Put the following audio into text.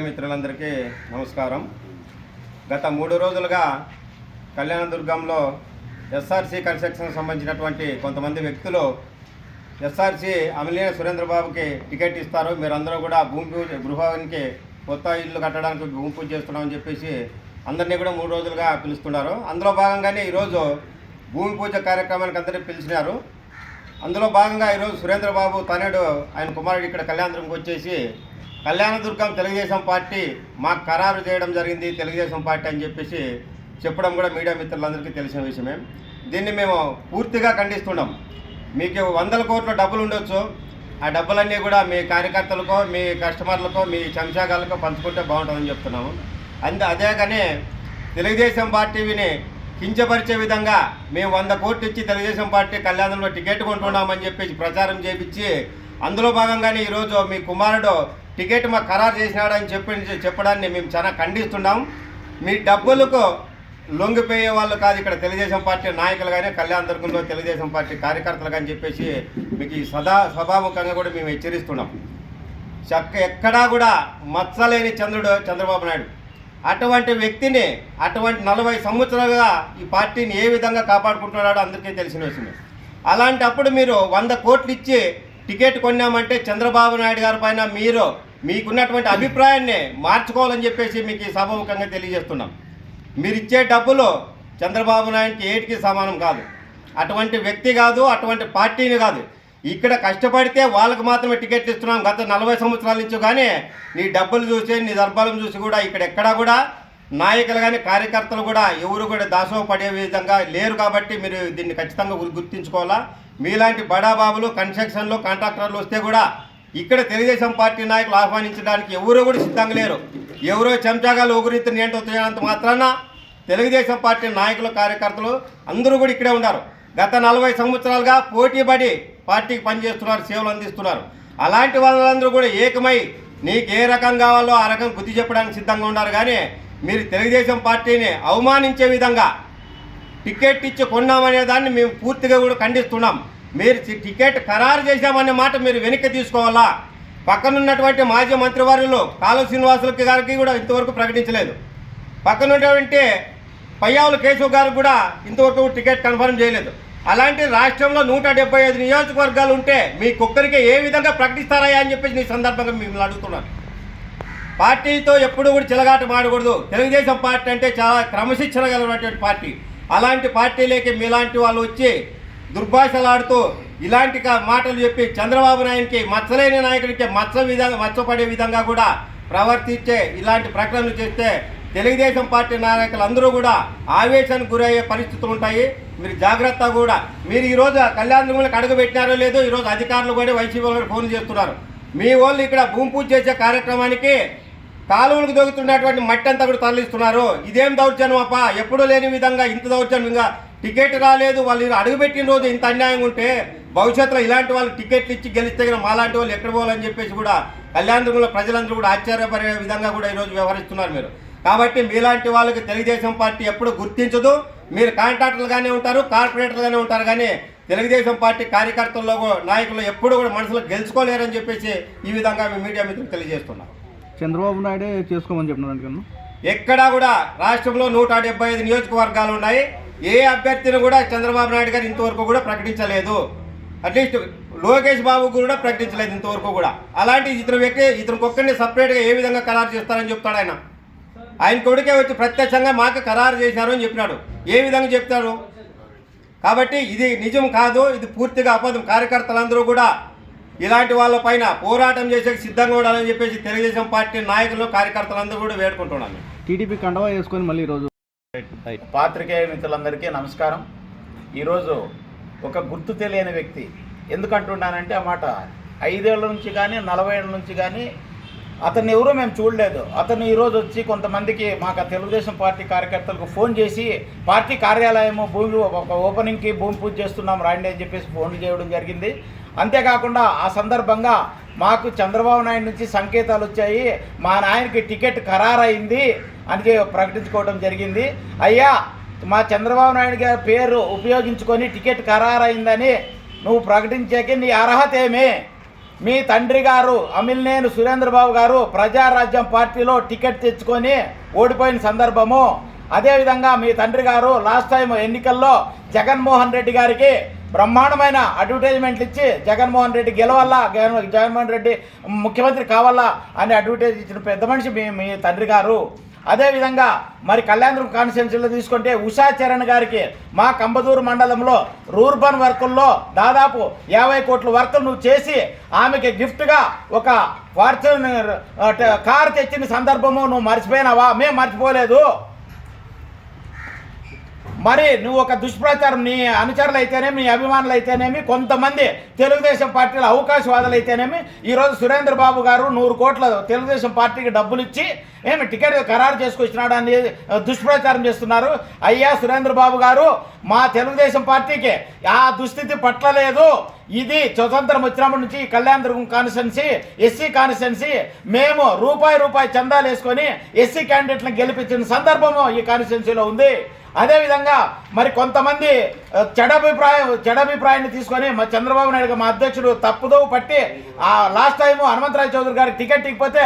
Media మిత్రులందరికీ నమస్కారం. గత మూడు రోజులుగా కళ్యాణదుర్గంలో ఎస్ఆర్సి కన్స్ట్రక్షన్ సంబంధించినటువంటి కొంతమంది వ్యక్తులు ఎస్ఆర్సి అమలీన సురేంద్రబాబుకి టికెట్ ఇస్తారు. మీరందరూ కూడా భూమి పూజ గృహానికి కొత్త ఇల్లు కట్టడానికి భూమి పూజ చేస్తున్నామని చెప్పేసి అందరినీ కూడా మూడు రోజులుగా పిలుస్తున్నారు. అందులో భాగంగానే ఈరోజు భూమి పూజ కార్యక్రమానికి అందరినీ పిలిచినారు. అందులో భాగంగా ఈరోజు సురేంద్రబాబు తనేడు ఆయన కుమారుడు ఇక్కడ కళ్యాణ వచ్చేసి కళ్యాణదుర్గం తెలుగుదేశం పార్టీ మాకు ఖరారు చేయడం జరిగింది తెలుగుదేశం పార్టీ అని చెప్పేసి చెప్పడం కూడా మీడియా మిత్రులందరికీ తెలిసిన విషయమే. దీన్ని మేము పూర్తిగా ఖండిస్తున్నాం. మీకు వందల కోట్ల డబ్బులు ఉండొచ్చు. ఆ డబ్బులన్నీ కూడా మీ కార్యకర్తలకో మీ కస్టమర్లకో మీ చెంచాగాలకో పంచుకుంటే బాగుంటుందని చెప్తున్నాము. అందు అదే కానీ తెలుగుదేశం పార్టీని కించపరిచే విధంగా మేము వంద కోట్లు ఇచ్చి తెలుగుదేశం పార్టీ కళ్యాణంలో టికెట్ కొంటున్నామని చెప్పేసి ప్రచారం చేపించి అందులో భాగంగానే ఈరోజు మీ కుమారుడు టికెట్ మాకు ఖరారు చేసినాడని చెప్పి చెప్పడాన్ని మేము చాలా ఖండిస్తున్నాం. మీ డబ్బులకు లొంగిపోయే వాళ్ళు కాదు ఇక్కడ తెలుగుదేశం పార్టీ నాయకులు కానీ కళ్యాణ దుర్గంలో తెలుగుదేశం పార్టీ కార్యకర్తలు కానీ చెప్పేసి మీకు ఈ సదా సభాముఖంగా కూడా మేము హెచ్చరిస్తున్నాం. చక్క ఎక్కడా కూడా మచ్చలేని చంద్రుడు చంద్రబాబు నాయుడు. అటువంటి వ్యక్తిని అటువంటి నలభై సంవత్సరాలుగా ఈ పార్టీని ఏ విధంగా కాపాడుకుంటున్నాడో అందరికీ తెలిసిన విషయమే అలాంటప్పుడు మీరు వంద కోట్లు ఇచ్చి టికెట్ కొన్నామంటే చంద్రబాబు నాయుడు గారి పైన మీరు మీకున్నటువంటి అభిప్రాయాన్ని మార్చుకోవాలని చెప్పేసి మీకు ఈ సభాముఖంగా తెలియజేస్తున్నాం. మీరు ఇచ్చే డబ్బులు చంద్రబాబు నాయుడికి ఏటికి సమానం కాదు. అటువంటి వ్యక్తి కాదు అటువంటి పార్టీని కాదు. ఇక్కడ కష్టపడితే వాళ్ళకి మాత్రమే టికెట్లు ఇస్తున్నాం గత నలభై సంవత్సరాల నుంచి కానీ నీ డబ్బులు చూసి నీ దర్బాలం చూసి కూడా ఇక్కడ ఎక్కడా కూడా నాయకులు కానీ కార్యకర్తలు కూడా ఎవరు కూడా దాసోహ పడే విధంగా లేరు కాబట్టి మీరు దీన్ని ఖచ్చితంగా గుర్తుంచుకోవాలా గుర్తించుకోవాలా? మీలాంటి బడాబాబులు కన్స్ట్రక్షన్లు కాంట్రాక్టర్లు వస్తే కూడా ఇక్కడ తెలుగుదేశం పార్టీ నాయకులు ఆహ్వానించడానికి ఎవరు కూడా సిద్ధంగా లేరు. ఎవరో చెంచాగాలు ఒకరితో ఏంటో మాత్రాన తెలుగుదేశం పార్టీ నాయకులు కార్యకర్తలు అందరూ కూడా ఇక్కడే ఉన్నారు. గత నలభై సంవత్సరాలుగా పోటీపడి పార్టీకి పనిచేస్తున్నారు సేవలు అందిస్తున్నారు. అలాంటి వాళ్ళందరూ కూడా ఏకమై నీకు ఏ రకం కావాలో ఆ రకం బుద్ధి చెప్పడానికి సిద్ధంగా ఉన్నారు. కానీ మీరు తెలుగుదేశం పార్టీని అవమానించే విధంగా టికెట్ ఇచ్చి కొన్నామనే దాన్ని మేము పూర్తిగా కూడా ఖండిస్తున్నాం. మీరు టికెట్ ఖరారు చేశామనే మాట మీరు వెనక్కి తీసుకోవాలా? పక్కనున్నటువంటి మాజీ మంత్రివర్యులు కాలువ శ్రీనివాసులకి గారికి కూడా ఇంతవరకు ప్రకటించలేదు. పక్కనున్నటువంటి పయ్యావుల కేశవ్ గారు కూడా ఇంతవరకు టికెట్ కన్ఫర్మ్ చేయలేదు. అలాంటి రాష్ట్రంలో నూట డెబ్బై ఐదు నియోజకవర్గాలు ఉంటే మీ కుక్కరికి ఏ విధంగా ప్రకటిస్తారా అని చెప్పేసి ఈ సందర్భంగా మిమ్మల్ని అడుగుతున్నాను. పార్టీతో ఎప్పుడు కూడా చిలగాట మాడకూడదు. తెలుగుదేశం పార్టీ అంటే చాలా క్రమశిక్షణ కలిగినటువంటి పార్టీ. అలాంటి పార్టీలకి మీలాంటి వాళ్ళు వచ్చి దుర్భాషలాడుతూ ఇలాంటి మాటలు చెప్పి చంద్రబాబు నాయుడికి మచ్చలేని నాయకుడికి మచ్చ విధంగా మచ్చపడే విధంగా కూడా ప్రవర్తించే ఇలాంటి ప్రకటనలు చేస్తే తెలుగుదేశం పార్టీ నాయకులు అందరూ కూడా ఆవేశానికి గురయ్యే పరిస్థితులు ఉంటాయి. మీరు జాగ్రత్త కూడా మీరు ఈరోజు కళ్యాణంలోకి అడుగు పెట్టినారో లేదో ఈరోజు అధికారులు కూడా వైసీపీ వాళ్ళు ఫోన్ చేస్తున్నారు. మీ వాళ్ళు ఇక్కడ భూమి పూజ చేసే కార్యక్రమానికి కాలువలకు దొరుకుతున్నటువంటి మట్టి అంతా కూడా తరలిస్తున్నారు. ఇదేం దౌర్జన్యం అప్ప ఎప్పుడూ లేని విధంగా ఇంత దౌర్జన్యంగా టికెట్ రాలేదు వాళ్ళు అడుగుపెట్టిన రోజు ఇంత అన్యాయం ఉంటే భవిష్యత్తులో ఇలాంటి వాళ్ళు టికెట్లు ఇచ్చి గెలిస్తే కనుక మాలాంటి వాళ్ళు ఎక్కడ పోవాలని చెప్పేసి కూడా కళ్యాణదుర్గంలో ప్రజలందరూ కూడా ఆశ్చర్యపడే విధంగా కూడా ఈరోజు వ్యవహరిస్తున్నారు మీరు. కాబట్టి మీలాంటి వాళ్ళకి తెలుగుదేశం పార్టీ ఎప్పుడు గుర్తించదు. మీరు కాంట్రాక్టర్లుగానే ఉంటారు కార్పొరేటర్లుగానే ఉంటారు కానీ తెలుగుదేశం పార్టీ కార్యకర్తల్లో నాయకులు ఎప్పుడు కూడా మనసులో గెలుచుకోలేరని చెప్పేసి ఈ విధంగా మీ మీడియా మిత్రులు తెలియజేస్తున్నాం చంద్రబాబు నాయుడే చేసుకోమని చెప్పినారు ఎక్కడా కూడా రాష్ట్రంలో నూట డెబ్బై ఐదు నియోజకవర్గాలు ఉన్నాయి. ఏ అభ్యర్థిని కూడా చంద్రబాబు నాయుడు గారు ఇంతవరకు కూడా ప్రకటించలేదు. అట్లీస్ట్ లోకేష్ బాబు కూడా ప్రకటించలేదు ఇంతవరకు కూడా. అలాంటి ఇతను వ్యక్తి ఇతనికి ఒక్కరిని సపరేట్గా ఏ విధంగా ఖరారు చేస్తారని చెప్తాడు ఆయన. ఆయన కొడుకే వచ్చి ప్రత్యక్షంగా మాకు ఖరారు చేశారు అని చెప్పినాడు. ఏ విధంగా చెప్తాడు? కాబట్టి ఇది నిజం కాదు ఇది పూర్తిగా అబద్ధం. కార్యకర్తలందరూ కూడా ఇలాంటి వాళ్ళపైన పోరాటం చేసే సిద్ధంగా ఉండాలని చెప్పేసి తెలుగుదేశం పార్టీ నాయకులు కార్యకర్తలందరూ కూడా వేడుకుంటున్నాను. టీడీపీ కండవా వేసుకొని మళ్ళీ ఈరోజు పాత్రికేయ మిత్రులందరికీ నమస్కారం. ఈరోజు ఒక గుర్తు తెలియని వ్యక్తి ఎందుకంటున్నానంటే ఆ మాట ఐదేళ్ళ నుంచి కానీ నలభై ఏళ్ళ నుంచి కానీ అతన్ని ఎవరూ మేము చూడలేదు. అతను ఈరోజు వచ్చి కొంతమందికి మాకు తెలుగుదేశం పార్టీ కార్యకర్తలకు ఫోన్ చేసి పార్టీ కార్యాలయము భూమి ఒక ఓపెనింగ్కి భూమి పూజ చేస్తున్నాం రాండి అని చెప్పేసి ఫోన్ చేయడం జరిగింది. అంతేకాకుండా ఆ సందర్భంగా మాకు చంద్రబాబు నాయుడు నుంచి సంకేతాలు వచ్చాయి. మా నాయనకి టికెట్ ఖరారైంది అని ప్రకటించుకోవడం జరిగింది. అయ్యా మా చంద్రబాబు నాయుడు గారి పేరు ఉపయోగించుకొని టికెట్ ఖరారైందని నువ్వు ప్రకటించాక నీ అర్హత ఏమి? మీ తండ్రి గారు అమిల్నేని సురేంద్రబాబు గారు ప్రజారాజ్యం పార్టీలో టికెట్ తెచ్చుకొని ఓడిపోయిన సందర్భము. అదేవిధంగా మీ తండ్రి గారు లాస్ట్ టైం ఎన్నికల్లో జగన్మోహన్ రెడ్డి గారికి బ్రహ్మాండమైన అడ్వర్టైజ్మెంట్లు ఇచ్చి జగన్మోహన్ రెడ్డి గెలవాలా? జగన్మోహన్ రెడ్డి ముఖ్యమంత్రి కావాలా? అని అడ్వర్టైజ్ ఇచ్చిన పెద్ద మనిషి మీ మీ తండ్రి గారు. అదేవిధంగా మరి కళ్యాణదుర్గం కాన్స్టిట్యున్సీలో తీసుకుంటే ఉషా చరణ్ గారికి మా కంబదూరు మండలంలో రూర్బన్ వర్కుల్లో దాదాపు యాభై కోట్ల వర్కులు నువ్వు చేసి ఆమెకి గిఫ్ట్గా ఒక ఫార్చ్యూనర్ కారు కార్ తెచ్చిన సందర్భము నువ్వు మర్చిపోయినావా? మేము మర్చిపోలేదు. మరి నువ్వు ఒక దుష్ప్రచారం నీ అనుచరులు అయితేనేమి నీ అభిమానులు అయితేనేమి కొంతమంది తెలుగుదేశం పార్టీల అవకాశవాదులు అయితేనేమి ఈరోజు సురేంద్ర బాబు గారు నూరు కోట్ల తెలుగుదేశం పార్టీకి డబ్బులు ఇచ్చి ఏమి టికెట్ ఖరారు చేసుకొచ్చినాడు అని దుష్ప్రచారం చేస్తున్నారు. అయ్యా సురేంద్ర బాబు గారు మా తెలుగుదేశం పార్టీకి ఆ దుస్థితి పట్టలేదు. ఇది స్వతంత్రం వచ్చినప్పటి నుంచి కళ్యాణ కళ్యాణదుర్గం కాన్స్టిట్యున్సీ ఎస్సీ కాన్స్టిట్యున్సీ మేము రూపాయి రూపాయి చందాలు వేసుకొని ఎస్సీ క్యాండిడేట్లను గెలిపించిన సందర్భము ఈ కాన్స్టిట్యున్సీలో ఉంది. అదేవిధంగా మరి కొంతమంది చెడభిప్రాయం చెడభిప్రాయాన్ని తీసుకొని మా చంద్రబాబు నాయుడు మా అధ్యక్షుడు తప్పుదోవ పట్టి ఆ లాస్ట్ టైం హనుమంతరాయ చౌదరి గారికి టికెట్ ఇకపోతే